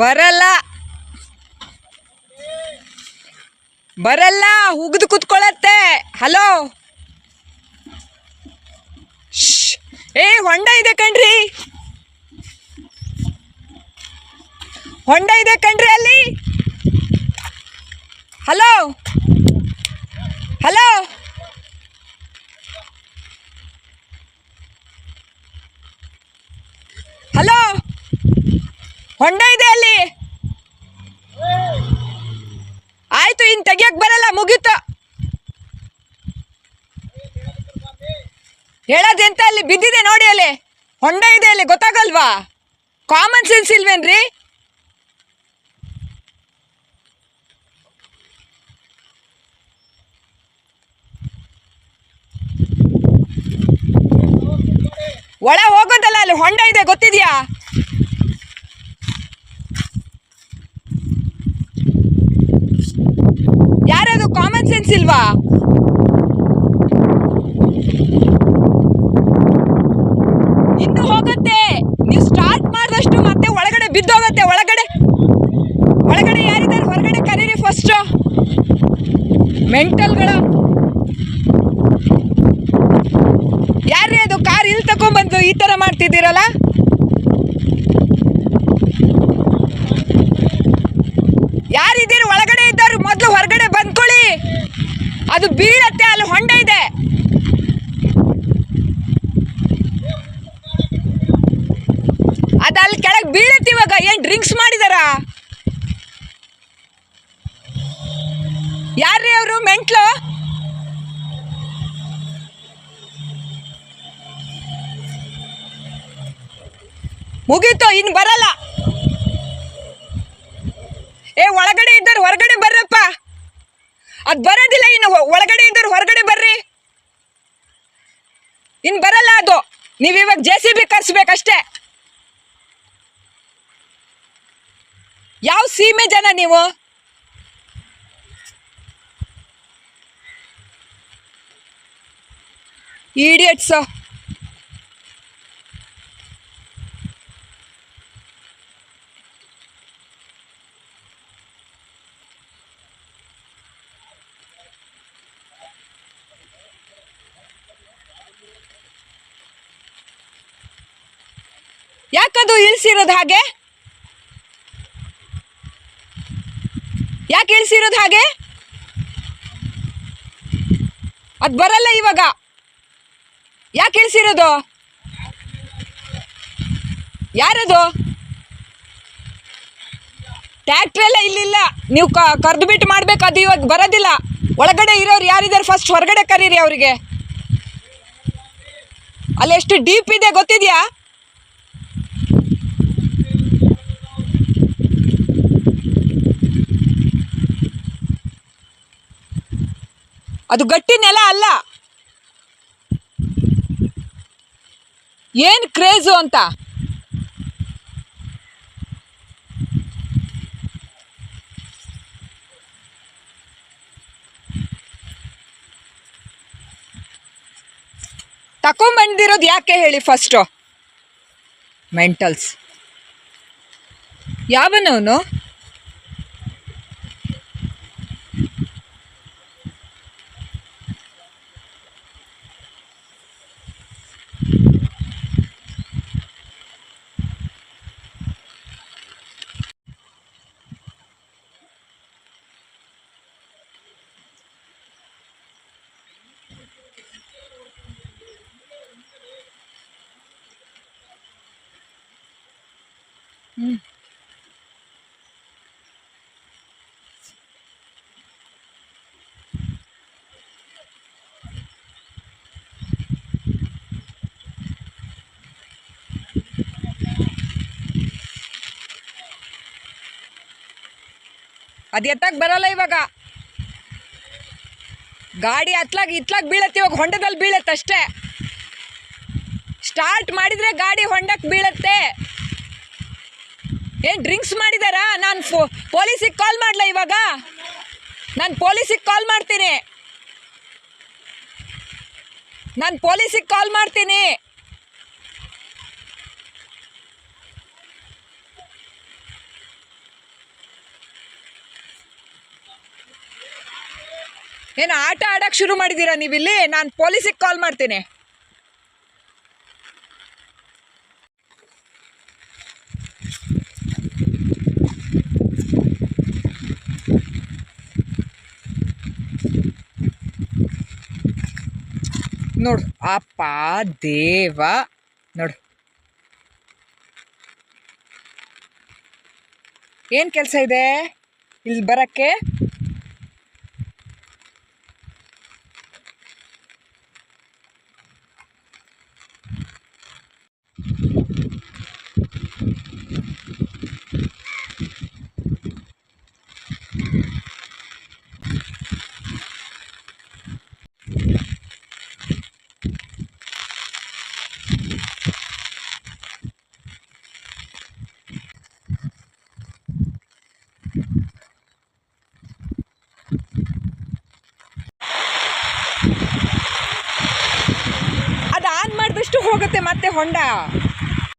ಬರಲ್ಲ. ಬರಲ್ಲ, ಉಗ್ದು ಕುತ್ಕೊಳತ್ತೆ. ಹಲೋ ಏ, ಹೊಂಡ ಇದೆ ಕಣ್ರಿ. ಹೊಂಡ ಇದೆ ಕಣ್ರಿ ಅಲ್ಲಿ. ಹಲೋ ಹಲೋ ಹಲೋ ಹೊಂಡ ಇದೆ ತೆಗಿಯಕ್ ಬರಲ್ಲ, ಮುಗೀತು. ಹೇಳೋದೆಂತ ಅಲ್ಲಿ? ಬಿದ್ದಿದೆ ನೋಡಿ ಅಲ್ಲಿ. ಹೊಂಡ ಇದೆ ಅಲ್ಲಿ, ಗೊತ್ತಾಗಲ್ವಾ? Common sense ಇಲ್ವೇನ್ರಿ? ಒಳ ಹೋಗೋದಲ್ಲ ಅಲ್ಲಿ, ಹೊಂಡ ಇದೆ, ಗೊತ್ತಿದ್ಯಾ ಯಾರದು ಇಲ್ವಾ ಇನ್ನು ಹೋಗುತ್ತೆ. ನೀವು ಸ್ಟಾರ್ಟ್ ಮಾಡಿದಷ್ಟು ಮತ್ತೆ ಒಳಗಡೆ ಬಿದ್ದೋಗುತ್ತೆ. ಒಳಗಡೆ ಒಳಗಡೆ ಯಾರಿದ್ದಾರೆ? ಹೊರಗಡೆ ಕರೀರಿ ಫಸ್ಟ್ ಮೆಂಟಲ್ಗಳು. ಯಾರೇ ಅದು? ಕಾರ್ ಇಲ್ಲಿ ತಗೊಂಡ್ಬಂದು ಈ ತರ ಮಾಡ್ತಿದ್ದೀರಲ್ಲ ಯಾರಿದ್ದೀರಿ ಒಳಗಡೆ ಇದ್ದಾರೆ ಮೊದಲು ಹೊರಗಡೆ ಬಂದ್ಕೊಳ್ಳಿ ಅದು ಬೀಳತ್ತೆ, ಅಲ್ಲಿ ಹೊಂಡ ಇದೆ. ಅದು ಅಲ್ಲಿ ಕೆಳಗೆ ಬೀಳತ್ತೆ ಇವಾಗ, ಏನ್ ಡ್ರಿಂಕ್ಸ್ ಮಾಡಿದಾರ? ಯಾರ್ರಿ ಅವರು, ಮೆಂಟ್ಲು? ಮುಗೀತು ಇನ್ನು ಬರಲ್ಲ. ಏ, ಒಳಗಡೆ ಇದ್ದಾರೆ ಹೊರಗಡೆ ಬರ್ರಪ್ಪ ಅದು ಬರೋದಿಲ್ಲ ಇನ್ನು ಒಳಗಡೆ ಇದ್ದರೆ ಹೊರಗಡೆ ಬರ್ರಿ. ಇನ್ನು ಬರಲ್ಲ ಅದು. ನೀವು ಇವಾಗ ಜೆ ಸಿ ಬಿ ಕರ್ಸ್ಬೇಕಷ್ಟೇ. ಯಾವ ಸೀಮೆ ಜನ ನೀವು? ಇಡಿಯಟ್ಸು ಯಾಕದು ಇಳಿಸಿರೋದು ಹಾಗೆ? ಯಾಕೆ ಇಳಿಸಿರೋದು ಹಾಗೆ? ಅದು ಬರಲ್ಲ ಇವಾಗ. ಯಾಕೆ ಇಳಿಸಿರೋದು? ಯಾರದು? ಟ್ಯಾಕ್ಟ್ರೆಲ್ಲ ಇಲ್ಲಿಲ್ಲ. ನೀವು ಕರೆದು ಬಿಟ್ಟು ಮಾಡ್ಬೇಕು, ಅದು ಇವಾಗ ಬರೋದಿಲ್ಲ. ಒಳಗಡೆ ಇರೋರು ಯಾರಿದ್ದಾರೆ ಫಸ್ಟ್ ಹೊರಗಡೆ ಕರೀರಿ ಅವರಿಗೆ. ಅಲ್ಲಿ ಎಷ್ಟು ಡೀಪ್ ಇದೆ ಗೊತ್ತಿದೆಯಾ? ಅದು ಗಟ್ಟಿ ನೆಲ ಅಲ್ಲ. ಏನ್ ಕ್ರೇಜು ಅಂತ? ತಕೊಂಬಂದಿರೋದು ಯಾಕೆ ಹೇಳಿ ಫಸ್ಟು ಮೆಂಟಲ್ಸ್ ಯಾವನವನು? ಅದು ಎತ್ತಾಗ ಬರಲ್ಲ ಇವಾಗ. ಗಾಡಿ ಹತ್ಲಾಗ ಇತ್ಲಾಗ ಬೀಳತ್ತೆ, ಇವಾಗ ಹೊಂಡದಲ್ಲಿ ಬೀಳತ್ತೆ ಅಷ್ಟೇ. ಸ್ಟಾರ್ಟ್ ಮಾಡಿದ್ರೆ ಗಾಡಿ ಹೊಂಡಕ್ಕೆ ಬೀಳತ್ತೆ. ಏನು ಡ್ರಿಂಕ್ಸ್ ಮಾಡಿದಾರಾ? ನಾನು ಫೋ ಪೊಲೀಸಿಗೆ ಕಾಲ್ ಮಾಡ್ಲಾ ಇವಾಗ? ನಾನು ಪೊಲೀಸಿಗೆ ಕಾಲ್ ಮಾಡ್ತೀನಿ. ನಾನು ಪೊಲೀಸಿಗೆ ಕಾಲ್ ಮಾಡ್ತೀನಿ. ಏನು ಆಟ ಆಡೋಕ್ಕೆ ಶುರು ಮಾಡಿದ್ದೀರಾ ನೀವಿಲ್ಲಿ? ನಾನು ಪೊಲೀಸಿಗೆ ಕಾಲ್ ಮಾಡ್ತೀನಿ. ನೋಡು. ಅಪ್ಪ ದೇವ. ನೋಡು. ಏನು ಕೆಲಸ ಇದೆ? ಇಲ್ಲಿ ಬರಕ್ಕೆ ಅದು ಆನ್ ಮಾಡಿದಷ್ಟು ಹೋಗುತ್ತೆ ಮತ್ತೆ ಹೊಂಡ?